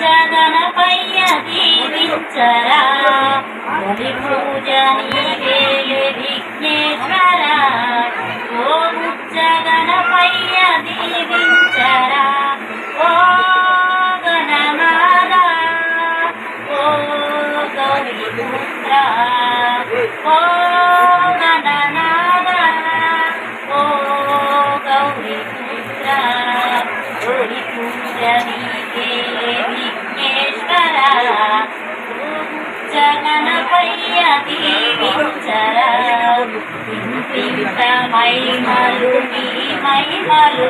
జగనపయ్య దీవించరా తొలి పూజ నీవేలే విఘ్నేశ్వర ఓ జగనపయ్య దీవించరా ఓ గణనాద ఓ గౌరీపుత్ర ఓ గణనాద ఓ గౌరీపుత్ర తొలి పూజ నీకే జగనపయ్య దీవించర ఇంత మహిమలు నీ మహిమలు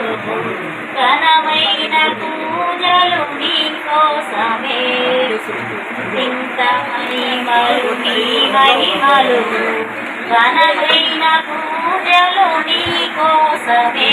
ఘనమైన పూజలు నీ కోసమే ఇంత మహిమలు నీ మహిమలు ఘనమైన పూజలు నీ కోసమే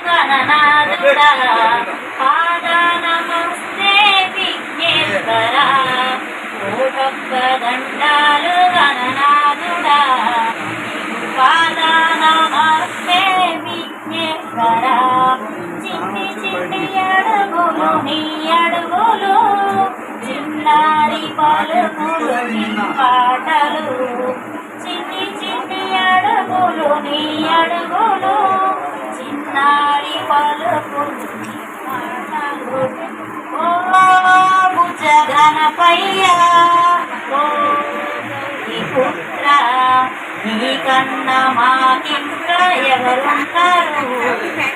గణనాథుడా పాద నమస్తే విఘ్నేశ్వర ఓటొక్క దండాలు గణనాథుడా పాద నమస్తే విఘ్నేశ్వర చిన్ని చిన్ని అడుగులు నీ అడుగులు చిన్నారి పలుకులు నీ పాటలు చిన్ని చిన్ని అడుగులు నీ అడుగులు చిన్నారి భుజ గణపయ్య పుత్ర నీ కన్న మాకింక ఎవరుంటారు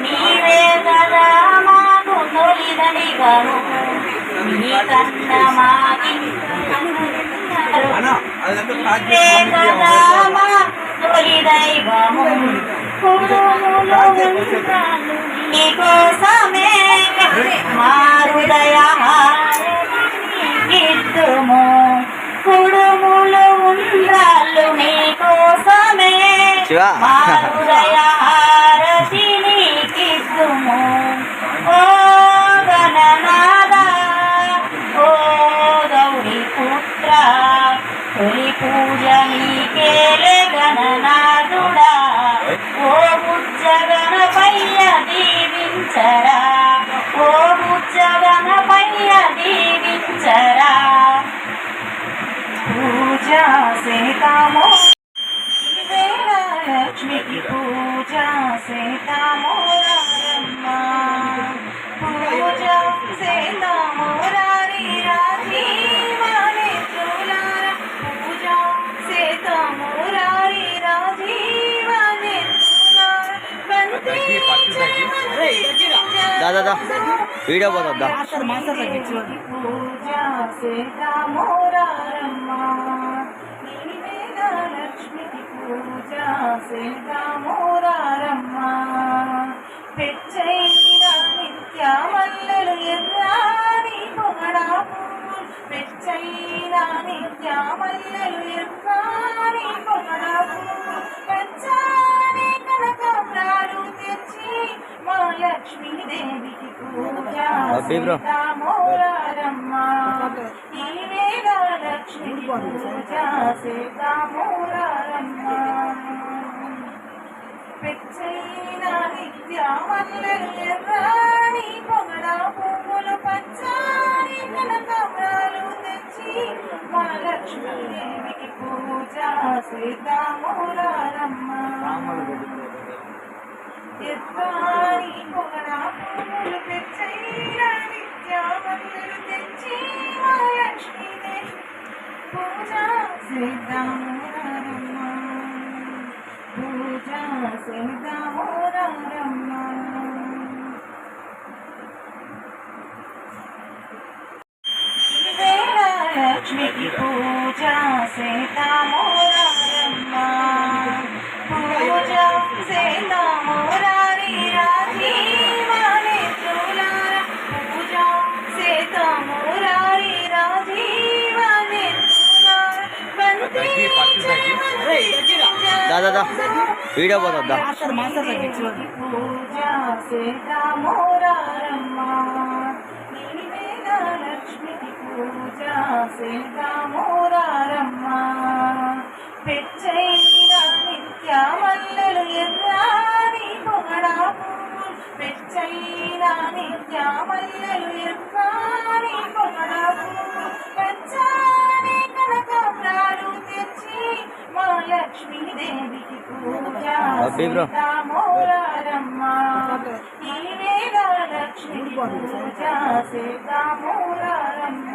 నీవే కదా మాకు తొలిదనిగను నీ కన్న మాకింక నీవే కదా మా తొలి దైవము నీకోసమే మా హృదయ గిద్దుము కుడుములు ఉండాలు నీకోసమే. మా హృదయ సేతామో లక్ష్మికి పూజ సేతామోరమ్మ పూజ సేతామోరారి రాజీవాణి తులార పూజ సేతామోరారి రాజీవాణి తులార బంతి దా దా దా వీడియో పోతుందా పూజ సీతామోరమ్మ నీవేద లక్ష్మికి పూజ సీతామోరమ్మ పెచ్చైన నిత్య మల్లెలు ఎర్రాని పొగడా పెచ్చైన నిత్య మల్లెలు ఎర్రాని పొగడా పువ్వు పచ్చాని తెచ్చి మా లక్ష్మీదేవికి పూజ అబ్బే ఈ సీతామోరమ్మ ఈవేళ లక్ష్మి ఎర్రాని పొగడ పువ్వులు పచ్చాని కనకాంబరాలు తెచ్చి మా లక్ష్మీదేవికి పూజ సీతామోరమ్మ సీతామోరమ్మ పూజ సీతామోరమ్మ వేళ లక్ష్మికి పూజ సీతామోరమ్మ దా దా దా. వీడియో పోతుంది దా. నిత్యమల్లలు ఎర్రాని పొగడాపు పెచ్చైన నిత్యమల్లలు ఎర్రాని హ్యాపీ బ్రో లక్ష్మీ పూజ సీతామూరమ్మ.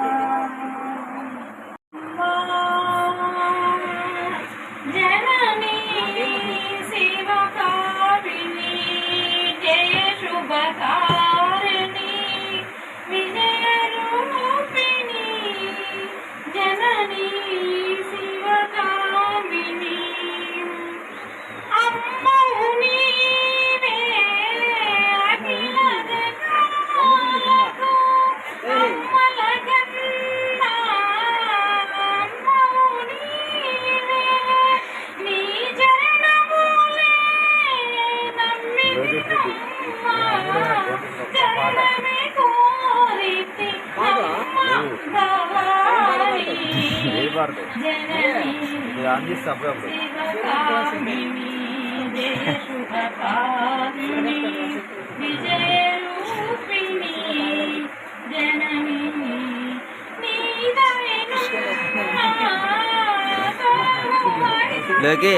పాడతావు ఇది ఆన్ చేసి అప్పుడప్పుడు. లేకే.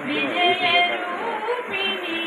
ವಿಜಯ ರೂಪಿಣಿ